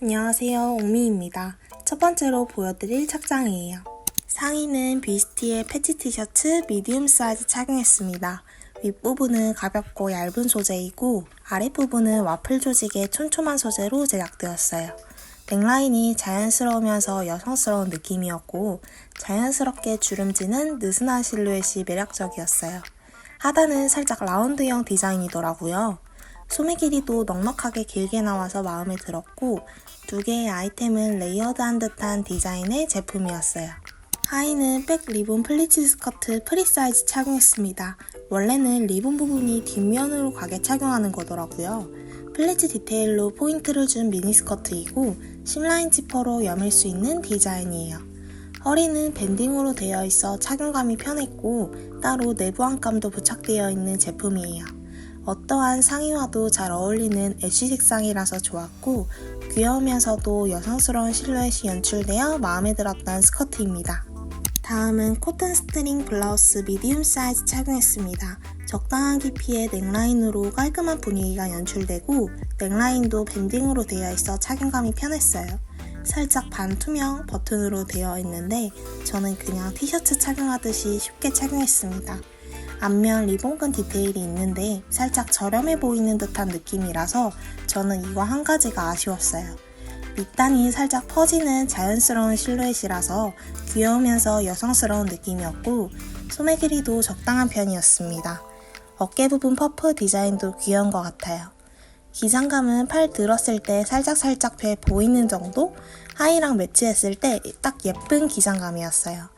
안녕하세요. 옥미입니다. 첫 번째로 보여드릴 착장이에요. 상의는 비스티의 패치 티셔츠 미디움 사이즈 착용했습니다. 윗부분은 가볍고 얇은 소재이고 아랫부분은 와플 조직의 촘촘한 소재로 제작되었어요. 넥라인이 자연스러우면서 여성스러운 느낌이었고 자연스럽게 주름지는 느슨한 실루엣이 매력적이었어요. 하단은 살짝 라운드형 디자인이더라고요. 소매 길이도 넉넉하게 길게 나와서 마음에 들었고 두 개의 아이템은 레이어드한 듯한 디자인의 제품이었어요. 하의는 백 리본 플리츠 스커트 프리 사이즈 착용했습니다. 원래는 리본 부분이 뒷면으로 가게 착용하는 거더라고요. 플리츠 디테일로 포인트를 준 미니 스커트이고 심라인 지퍼로 여밀 수 있는 디자인이에요. 허리는 밴딩으로 되어 있어 착용감이 편했고 따로 내부 안감도 부착되어 있는 제품이에요. 어떠한 상의와도 잘 어울리는 애쉬 색상이라서 좋았고 귀여우면서도 여성스러운 실루엣이 연출되어 마음에 들었던 스커트입니다. 다음은 코튼 스트링 블라우스 미디움 사이즈 착용했습니다. 적당한 깊이의 넥라인으로 깔끔한 분위기가 연출되고 넥라인도 밴딩으로 되어 있어 착용감이 편했어요. 살짝 반투명 버튼으로 되어 있는데 저는 그냥 티셔츠 착용하듯이 쉽게 착용했습니다. 앞면 리본끈 디테일이 있는데 살짝 저렴해 보이는 듯한 느낌이라서 저는 이거 한 가지가 아쉬웠어요. 밑단이 살짝 퍼지는 자연스러운 실루엣이라서 귀여우면서 여성스러운 느낌이었고 소매 길이도 적당한 편이었습니다. 어깨 부분 퍼프 디자인도 귀여운 것 같아요. 기장감은 팔 들었을 때 살짝살짝 배 보이는 정도? 하의랑 매치했을 때 딱 예쁜 기장감이었어요.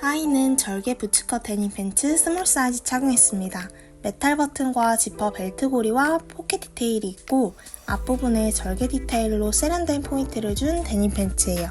하의는 절개 부츠컷 데님 팬츠 스몰 사이즈 착용했습니다. 메탈 버튼과 지퍼 벨트 고리와 포켓 디테일이 있고 앞부분에 절개 디테일로 세련된 포인트를 준 데님 팬츠예요.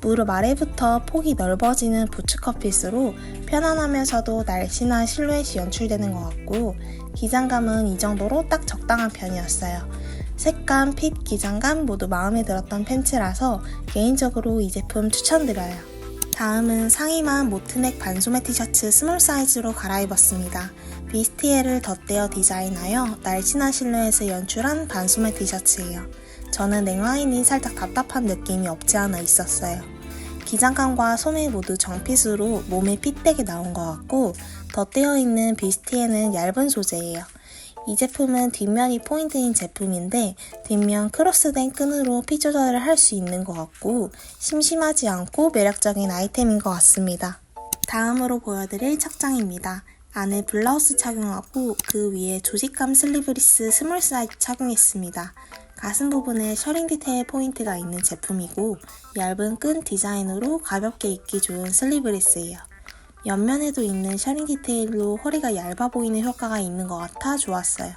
무릎 아래부터 폭이 넓어지는 부츠 컷 핏으로 편안하면서도 날씬한 실루엣이 연출되는 것 같고 기장감은 이 정도로 딱 적당한 편이었어요. 색감, 핏, 기장감 모두 마음에 들었던 팬츠라서 개인적으로 이 제품 추천드려요. 다음은 상의만 모트넥 반소매 티셔츠 스몰 사이즈로 갈아입었습니다. 비스티에를 덧대어 디자인하여 날씬한 실루엣을 연출한 반소매 티셔츠예요. 저는 넥라인이 살짝 답답한 느낌이 없지 않아 있었어요. 기장감과 소매 모두 정핏으로 몸에 핏되게 나온 것 같고 덧대어 있는 비스티에는 얇은 소재예요. 이 제품은 뒷면이 포인트인 제품인데 뒷면 크로스된 끈으로 핏 조절을 할 수 있는 것 같고 심심하지 않고 매력적인 아이템인 것 같습니다. 다음으로 보여드릴 착장입니다. 안에 블라우스 착용하고 그 위에 조직감 슬리브리스 스몰 사이즈 착용했습니다. 가슴 부분에 셔링 디테일 포인트가 있는 제품이고 얇은 끈 디자인으로 가볍게 입기 좋은 슬리브리스예요. 옆면에도 있는 셔링 디테일로 허리가 얇아 보이는 효과가 있는 것 같아 좋았어요.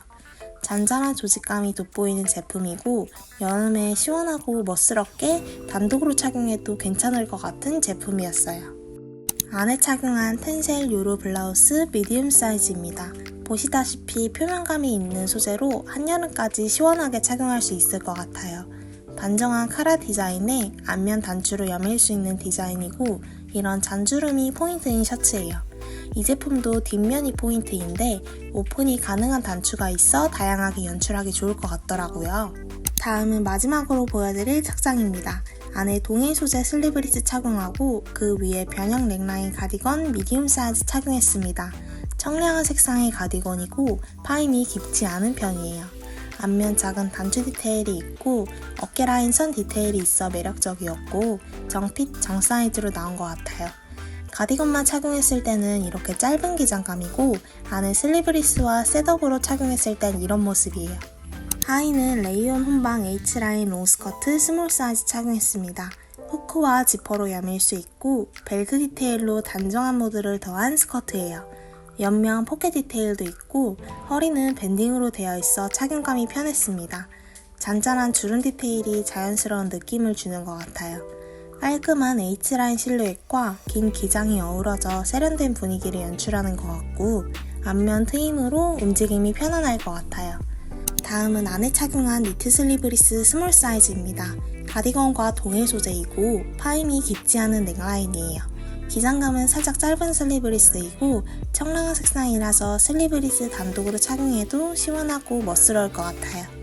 잔잔한 조직감이 돋보이는 제품이고 여름에 시원하고 멋스럽게 단독으로 착용해도 괜찮을 것 같은 제품이었어요. 안에 착용한 텐셀 요로 블라우스 미디움 사이즈입니다. 보시다시피 표면감이 있는 소재로 한여름까지 시원하게 착용할 수 있을 것 같아요. 단정한 카라 디자인에 앞면 단추로 여밀 수 있는 디자인이고 이런 잔주름이 포인트인 셔츠예요. 이 제품도 뒷면이 포인트인데 오픈이 가능한 단추가 있어 다양하게 연출하기 좋을 것 같더라고요. 다음은 마지막으로 보여드릴 착장입니다. 안에 동일 소재 슬리브리스 착용하고 그 위에 변형 넥라인 가디건 미디움 사이즈 착용했습니다. 청량한 색상의 가디건이고 파임이 깊지 않은 편이에요. 앞면 작은 단추 디테일이 있고 어깨 라인 선 디테일이 있어 매력적이었고 정핏 정 사이즈로 나온 것 같아요. 가디건만 착용했을 때는 이렇게 짧은 기장감이고 안에 슬리브리스와 셋업으로 착용했을 땐 이런 모습이에요. 하의는 레이온 혼방 H라인 롱스커트 스몰 사이즈 착용했습니다. 후크와 지퍼로 여밀 수 있고 벨트 디테일로 단정한 모드를 더한 스커트예요. 옆면 포켓 디테일도 있고 허리는 밴딩으로 되어 있어 착용감이 편했습니다. 잔잔한 주름 디테일이 자연스러운 느낌을 주는 것 같아요. 깔끔한 H라인 실루엣과 긴 기장이 어우러져 세련된 분위기를 연출하는 것 같고 앞면 트임으로 움직임이 편안할 것 같아요. 다음은 안에 착용한 니트 슬리브리스 스몰 사이즈입니다. 가디건과 동일 소재이고 파임이 깊지 않은 넥라인이에요. 기장감은 살짝 짧은 슬리브리스이고 청량한 색상이라서 슬리브리스 단독으로 착용해도 시원하고 멋스러울 것 같아요.